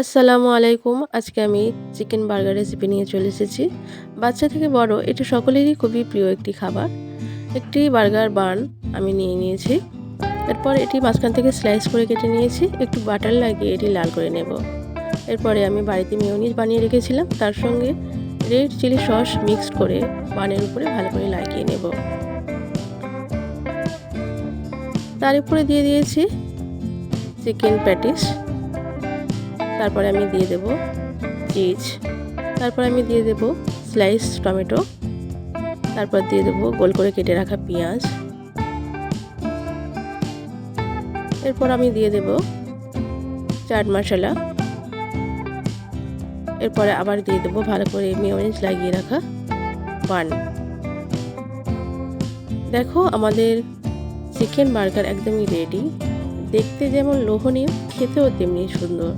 আসসালামু আলাইকুম। আজকে আমি চিকেন বার্গার রেসিপি নিয়ে চলে এসেছি। বাচ্চা থেকে বড়, এটি সকলেরই খুবই প্রিয় একটি খাবার। একটি বার্গার বান আমি নিয়ে নিয়েছি। এরপর এটি মাঝখান থেকে স্লাইস করে কেটে নিয়েছি। একটু বাটার লাগিয়ে এটি লাল করে নেব। এরপরে আমি বাড়িতে মিওনিজ বানিয়ে রেখেছিলাম। তার সঙ্গে রেড চিলি সস মিক্সড করে বানের উপরে ভালো করে লাগিয়ে নেব। তার উপরে দিয়ে দিয়েছি চিকেন প্যাটিস তারপরে আমি দিয়ে দেব চিজ, তারপর আমি দিয়ে দেব স্লাইস টমেটো, তারপর দিয়ে দেবো গোল করে কেটে রাখা পেঁয়াজ। এরপর আমি দিয়ে দেব চাট মশলা। এরপরে আবার দিয়ে দেবো ভালো করে মিওনিজ লাগিয়ে রাখা বান। দেখো আমাদের চিকেন বার্গার একদমই রেডি দেখতে যেমন লোভনীয়, খেতেও তেমনি সুন্দর।